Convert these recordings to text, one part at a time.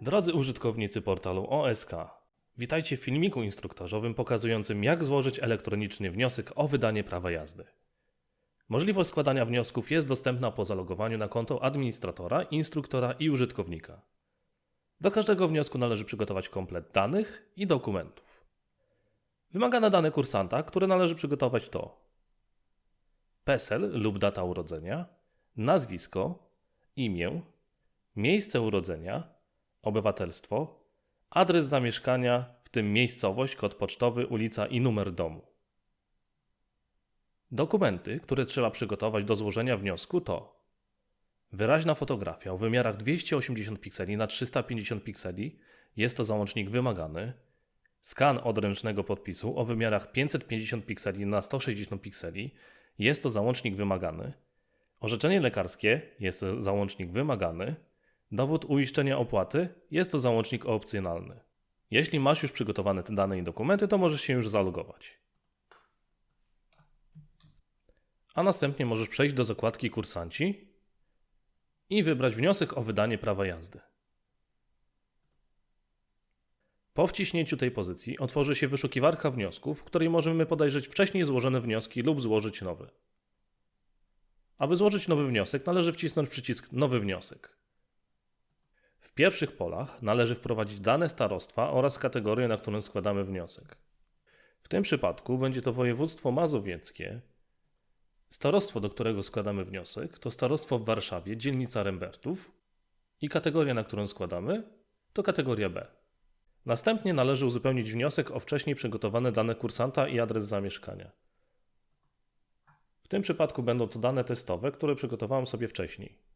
Drodzy użytkownicy portalu OSK, witajcie w filmiku instruktażowym pokazującym jak złożyć elektroniczny wniosek o wydanie prawa jazdy. Możliwość składania wniosków jest dostępna po zalogowaniu na konto administratora, instruktora i użytkownika. Do każdego wniosku należy przygotować komplet danych i dokumentów. Wymagane dane kursanta, które należy przygotować to PESEL lub data urodzenia, nazwisko, imię, miejsce urodzenia, obywatelstwo, adres zamieszkania, w tym miejscowość, kod pocztowy, ulica i numer domu. Dokumenty, które trzeba przygotować do złożenia wniosku to wyraźna fotografia o wymiarach 280 pikseli na 350 pikseli, jest to załącznik wymagany, skan odręcznego podpisu o wymiarach 550 pikseli na 160 pikseli, jest to załącznik wymagany, orzeczenie lekarskie, jest to załącznik wymagany, Dowód uiszczenia opłaty jest to załącznik opcjonalny. Jeśli masz już przygotowane te dane i dokumenty, to możesz się już zalogować. A następnie możesz przejść do zakładki Kursanci i wybrać wniosek o wydanie prawa jazdy. Po wciśnięciu tej pozycji otworzy się wyszukiwarka wniosków, w której możemy podejrzeć wcześniej złożone wnioski lub złożyć nowy. Aby złożyć nowy wniosek, należy wcisnąć przycisk Nowy wniosek. Pierwszych polach należy wprowadzić dane starostwa oraz kategorię, na którą składamy wniosek. W tym przypadku będzie to województwo mazowieckie. Starostwo, do którego składamy wniosek, to starostwo w Warszawie, dzielnica Rembertów i kategoria, na którą składamy, to kategoria B. Następnie należy uzupełnić wniosek o wcześniej przygotowane dane kursanta i adres zamieszkania. W tym przypadku będą to dane testowe, które przygotowałem sobie wcześniej.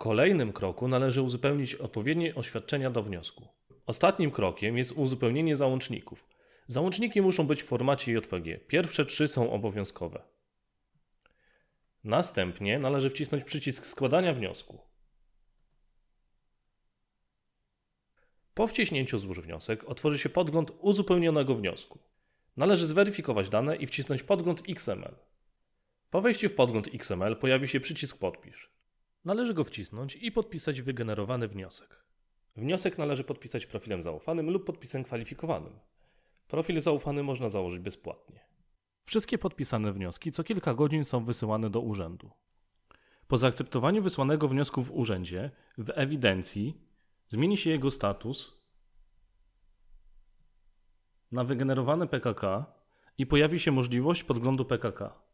Kolejnym kroku należy uzupełnić odpowiednie oświadczenia do wniosku. Ostatnim krokiem jest uzupełnienie załączników. Załączniki muszą być w formacie JPG. Pierwsze trzy są obowiązkowe. Następnie należy wcisnąć przycisk składania wniosku. Po wciśnięciu złóż wniosek otworzy się podgląd uzupełnionego wniosku. Należy zweryfikować dane i wcisnąć podgląd XML. Po wejściu w podgląd XML pojawi się przycisk podpisz. Należy go wcisnąć i podpisać wygenerowany wniosek. Wniosek należy podpisać profilem zaufanym lub podpisem kwalifikowanym. Profil zaufany można założyć bezpłatnie. Wszystkie podpisane wnioski co kilka godzin są wysyłane do urzędu. Po zaakceptowaniu wysłanego wniosku w urzędzie, w ewidencji zmieni się jego status na wygenerowane PKK i pojawi się możliwość podglądu PKK.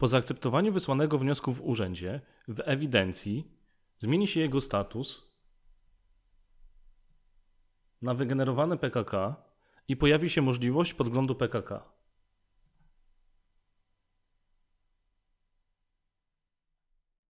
Po zaakceptowaniu wysłanego wniosku w urzędzie, w ewidencji zmieni się jego status na wygenerowane PKK i pojawi się możliwość podglądu PKK.